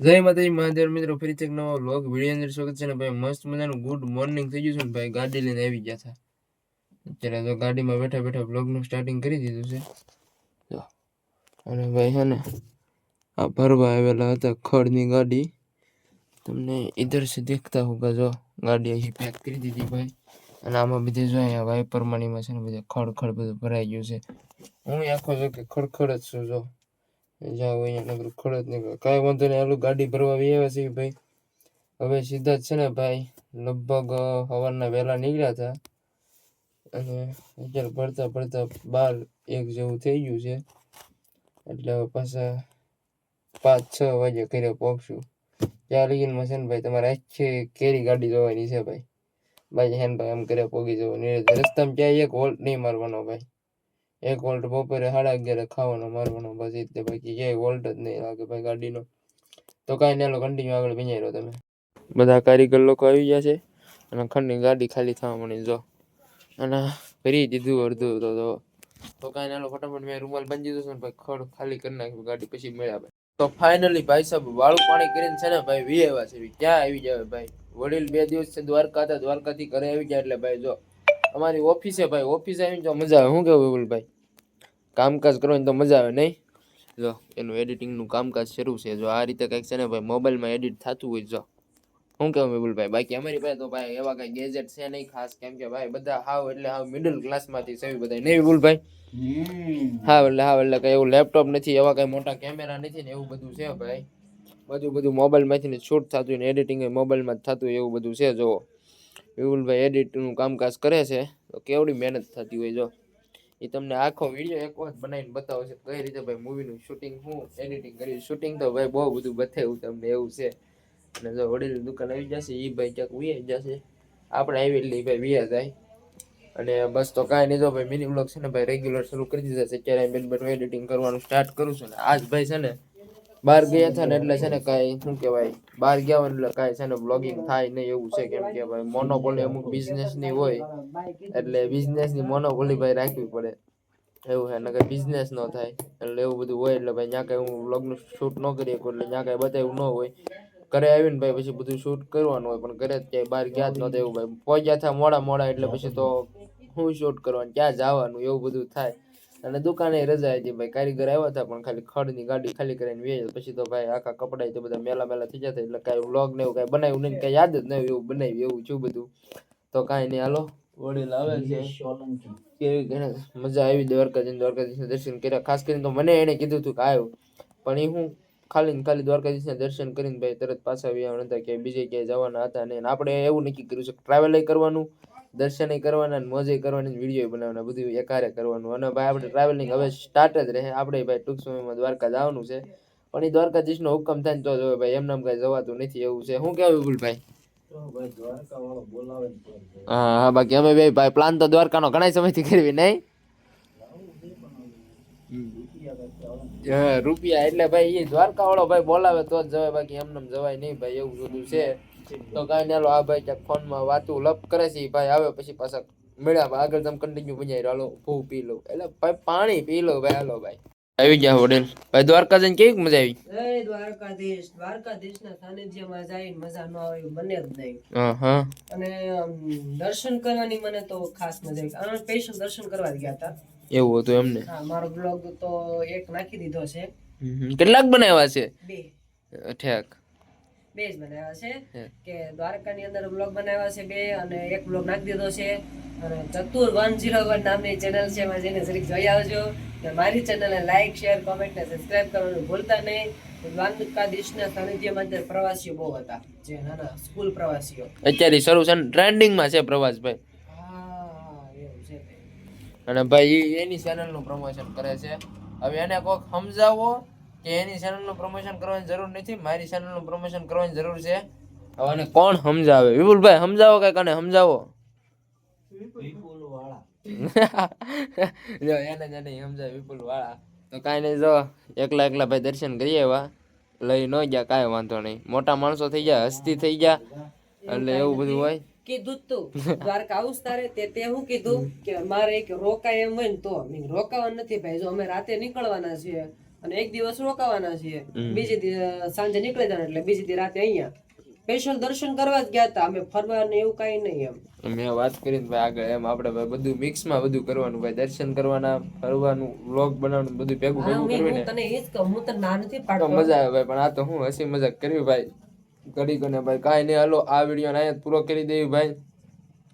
જય માતાજી મહાદેવ મિત્રો, ફરીથી એક નવો વ્લોગ વીડિયો અંદર સ્વાગત છે ને ભાઈ મસ્ત મજાનું ગુડ મોર્નિંગ થઈ ગયું છે ને ભાઈ. ગાડી લઈને આવી ગયા હતા. અત્યારે તો ગાડીમાં બેઠા બેઠા વ્લોગનું સ્ટાર્ટિંગ કરી દીધું છે. જો. અને ભાઈ છે ને, આ ભરવા આવેલા હતા ખડની ગાડી. તમને ઇધર સે દેખતા હોગા, જો. ગાડી અહીં પેક કરી દીધી ભાઈ. અને આમાં બધે જો અહીંયા વાઇપર માનીમાં છે ને બધા ખડ ખડ બધું ભરાઈ ગયું છે. હું આખો જો કે ખડખડ જ છું, જો. જાઓ અહીંયા નગર ખડત નીકળે કાંઈ વાંધો નહીં આલું ગાડી ભરવા આવી આવ્યા છે ભાઈ. હવે સીધા જ છે ને ભાઈ, લગભગ સવારના વહેલા નીકળ્યા હતા. અને અત્યારે ભરતા ભરતા બાર એક જેવું થઈ ગયું છે. એટલે હવે પાછા પાંચ છ વાગે ઘરે પહોંચશું. ત્યાં લગીનમાં છે ને ભાઈ, તમારે આખી કેરી ગાડી જોવાની છે ભાઈ. ભાઈ હેન ભાઈ, આમ ઘરે પહોંચી જવાની. રસ્તામાં ક્યાંય એક હોલ્ટ નહીં મારવાનો ભાઈ. એક વોલ્ટ બપોરે સાડા અગિયારે ખાવાનો, મારવાનો બસ એટલે બાકી ક્યાંય વોલ્ટ જ નહીં લાગે ભાઈ ગાડીનો. તો કાંઈ નહીં કન્ટિન્યુ આગળ ભીંજાઈ રહ્યો તમે. બધા કારીગર લોકો આવી ગયા છે અને ખંડની ગાડી ખાલી થવા મળી જો. અને ભરી દીધું અડધું તો તો. તો કાંઈ નાનો ફટાફટ મેં રૂમાલ બંધ દીધો છે ને ભાઈ ખડ ખાલી કરી નાખ્યું ગાડી પછી મળ્યા ભાઈ. તો ફાઇનલી ભાઈ સાહેબ વાળું પાણી કરીને છે ને ભાઈ વી આવ્યા છે. ક્યાં આવી જાય ભાઈ? વડીલ બે દિવસ છે દ્વારકા હતા, દ્વારકાથી ઘરે આવી ગયા એટલે ભાઈ જો. અમારી ઓફિસે ભાઈ ઓફિસે આવીને જો મજા આવે. શું કેવું વિપુલભાઈ? કામકાજ કરો તો મજા આવે નહીં? જો એનું એડિટિંગનું કામકાજ શરૂ છે. જો આ રીતે કંઈક છે ને ભાઈ મોબાઈલમાં એડિટ થતું હોય જો. શું કેવું વિપુલભાઈ? બાકી અમારી પાસે તો ભાઈ એવા કાંઈ ગેજેટ છે નહીં ખાસ કેમ કે ભાઈ બધા હાવ એટલે હાવ મિડલ ક્લાસમાંથી છે બધા નહીં વિપુલભાઈ? હા એટલે હા એટલે કઈ એવું લેપટોપ નથી એવા કઈ મોટા કેમેરા નથી ને એવું બધું છે ભાઈ. બધું બધું મોબાઈલમાંથી ને શૂટ થતું હોય ને એડિટિંગ મોબાઈલમાં જ થતું હોય એવું બધું છે જો વિપુલભાઈ એડિટનું કામકાજ કરે છે, તો કેવડી મહેનત થતી હોય જો. એ તમને આખો વીડિયો એક વખત બનાવીને બતાવશે કઈ રીતે ભાઈ મૂવીનું શૂટિંગ હું એડિટિંગ કર્યું શૂટિંગ તો ભાઈ બહુ બધું બતાવ્યું તમને એવું છે. અને જો વડીલ દુકાન આવી જશે એ ભાઈ ક્યાંક વી જશે. આપણે આવી એટલે ભાઈ વિયા જાય. અને બસ તો કાંઈ નહીં, જો ભાઈ મિની બ્લોગ છે ને ભાઈ રેગ્યુલર શરૂ કરી દીધા છે, અત્યારે બેન એડિટિંગ કરવાનું સ્ટાર્ટ કરું છું ને આજ ભાઈ છે ને બહાર ગયા હતા ને એટલે છે ને કાંઈ શું કહેવાય બહાર ગયા હોય એટલે કાંઈ છે ને બ્લોગિંગ થાય નહીં એવું છે કેમ કે ભાઈ મોનોપોલી અમુક બિઝનેસની હોય, એટલે બિઝનેસની મોનોપોલી ભાઈ રાખવી પડે. એવું છે નકર બિઝનેસ ન થાય, એટલે એવું બધું હોય એટલે ભાઈ ત્યાં કાંઈ હું વ્લોગનું શૂટ ન કરી શકું, એટલે ત્યાં કાંઈ બતાવ્યું ન હોય. ઘરે આવીને ભાઈ પછી બધું શૂટ કરવાનું હોય, પણ ઘરે જ ક્યાંય બહાર ગયા જ નહોતા એવું ભાઈ. પહોંચ્યા હતા મોડા મોડા એટલે પછી તો હું શૂટ કરવાનું, ક્યાં જવાનું, એવું બધું થાય. અને દુકાને રજા હતી ભાઈ કારીગર આવ્યા હતા પણ ખાલી ખડની ગાડી ખાલી કરીને વેચ પછી તો ભાઈ આખા કપડા તો બધા મેલા મેલા થઈ જતા એટલે કાંઈ વ્લોગ ને એવું કાંઈ બનાવ્યું નહીં કાંઈ યાદ જ નહીં એવું બનાવ્યું એવું છું બધું. તો કાંઈ નહીં હાલો. વડીલ આવે છે. કેવી ઘણા મજા આવી દ્વારકાધીશ દ્વારકાધીશના દર્શન કર્યા. ખાસ કરીને તો મને એણે કીધું હતું કે આવ્યો પણ એ હું ખાલી ખાલી દ્વારકાધીશના દર્શન કરીને ભાઈ તરત પાછા આવ્યા હતા કે બીજે ક્યાંય જવાના હતા ને. આપણે એવું નક્કી કર્યું છે ટ્રાવેલ કરવાનું. દર્શન કરવાના ને મોજે કરવાની વીડિયો બનાવવાના બધું એકારે કરવાનું. અને ભાઈ આપણે ટ્રાવેલિંગ હવે સ્ટાર્ટ જ રહે. આપણે ભાઈ ટૂંક સમયમાં દ્વારકા જવાનું છે. પણ એ દ્વારકાધીશનો હુકમ થાય તો જ ભાઈ એમને એમ કાંઈ જવાતું નથી એવું છે. શું કહેવું વિપુલભાઈ હા હા બાકી અમે બે ભાઈ પ્લાન તો દ્વારકાનો ઘણા સમયથી કરવી નહીં? રૂપિયા એટલે ભાઈ એ દ્વારકા વાળો ભાઈ બોલાવે તો જ જવાય. બાકી એમને એમ જવાય નહીં ભાઈ એવું બધું છે. તો કાંઈ નાલો આ ભાઈ ક્યાંક ફોનમાં વાતું લપ કરે છે ભાઈ આવે પછી પાછા મળ્યા આગળ તમે કન્ટિન્યુ બજાય હાલો ભૂ પી લો. એટલે ભાઈ પાણી પી લો ભાઈ હાલો ભાઈ. આવી ગયા વડીલ. ભાઈ દ્વારકા જઈને કેવી મજા આવી? એ દ્વારકાધીશ દ્વારકાધીશના સાનિધ્યમાં જઈને મજા ન આવે મને જ નહીં. હા હા અને દર્શન કરવાની મને તો ખાસ મજા આવી. અને સ્પેશિયલ દર્શન કરવા જ ગયા હતા. એવું હતું એમને? હા મારો બ્લોગ તો એક નાખી દીધો છે. કેટલાક બનાવ્યા છે? બે. ઠેક બે જ બનાવ્યા છે કે દ્વારકાની અંદર બ્લોગ બનાવ્યા છે બે અને એક બ્લોગ નાખી દીધો છે. અને ચતુર વન ઝીરો વન નામની ચેનલ છે એમાં જઈને જરીક જોઈ આવજો. અને મારી ચેનલને લાઇક શેર કોમેન્ટ ને સબસ્ક્રાઇબ કરવાનું ભૂલતા નહીં. દ્વારકાધીશના સાનિધ્યમાં અંદર પ્રવાસીઓ બહુ હતા જે નાના સ્કૂલ પ્રવાસીઓ. અત્યારે શરૂ છે ટ્રેન્ડિંગમાં છે પ્રવાસ ભાઈ હા એવું છે અને ભાઈ એની ચેનલનું પ્રમોશન કરે છે. હવે એને કોઈક સમજાવો કે એની ચેનલનું પ્રમોશન કરવાની જરૂર નથી મારી ચેનલનું પ્રમોશન કરવાની જરૂર છે. હવે એને કોણ સમજાવે? વિપુલભાઈ સમજાવો કંઈક અને સમજાવો. જો એને જ એને સમજાવે વિપુલ વાળા તો કાંઈ નહીં જો એકલા એકલા ભાઈ દર્શન કરીએ એવા. લઈ ન ગયા કાંઈ વાંધો નહીં. મોટા માણસો થઈ ગયા હસ્તી થઈ ગયા. એટલે એવું બધું હોય. કીધું તું. દ્વારકા આવું જ તારે તે તે હું કીધું કે મારે એક રોકાય એમ હોય ને તો. રોકાવા નથી ભાઈ. જો અમે રાતે નીકળવાના છીએ અને એક દિવસ રોકાવાના છીએ. બીજે દી સાંજે નીકળી જવાના એટલે બીજી દી રાતે અહીંયા. સ્પેશિયલ દર્શન કરવા જ ગયા હતા. અમે ફરવા ને એવું કઈ નહીં એમ. મેં વાત કરીને ભાઈ આગળ એમ આપણે ભાઈ બધું મિક્સમાં બધું કરવાનું ભાઈ દર્શન કરવાના ફરવાનું વ્લોગ બનાવવાનું બધું ભેગું ભેગું કરવી ને તને એ જ કહું હું તને ના નથી પાડતો. મજા આવે ભાઈ પણ આ તો હું હસી મજાક કરવી ભાઈ. કરી કોને ભાઈ કાંઈ નહીં હાલો આ વીડિયો અહીંયા પૂરો કરી દેવી ભાઈ.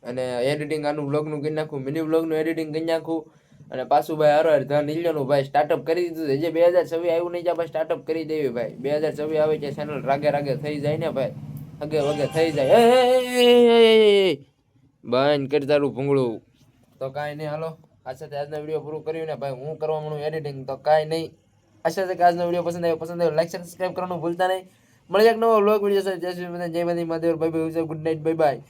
અને એડિટિંગ આનું વ્લોગનું કરી નાખું મિની વ્લોગનું એડિટિંગ કરી નાખું. અને પાછું ભાઈ હાર ધન ઇલ્યોનું ભાઈ સ્ટાર્ટઅપ કરી દીધું છે. જે બે હજાર છવ્વીસ આવ્યું નહીં ભાઈ સ્ટાર્ટઅપ કરી દેવી ભાઈ. બે હજાર છવ્વીસ આવે છે ચેનલ રાગે રાગે થઈ જાય ને ભાઈ. અગે વગે થઈ જાય. બંધ કરી તારું ભૂંગળું. તો કાંઈ નહીં, હાલો. આ સાથે આજનો વીડિયો પૂરું કર્યું ને ભાઈ, હું કરવા માંડું એડિટિંગ તો કાંઈ નહીં. આશા છે કે આજનો વીડિયો પસંદ આવ્યો પસંદ આવ્યો લાઈક સબસ્ક્રાઈબ કરવાનું ભૂલતા નહીં. મળી એક નવો વ્લોગ વીડિયો સાથે. જય શ્રી જય માતા Mahadev bye bye good night bye bye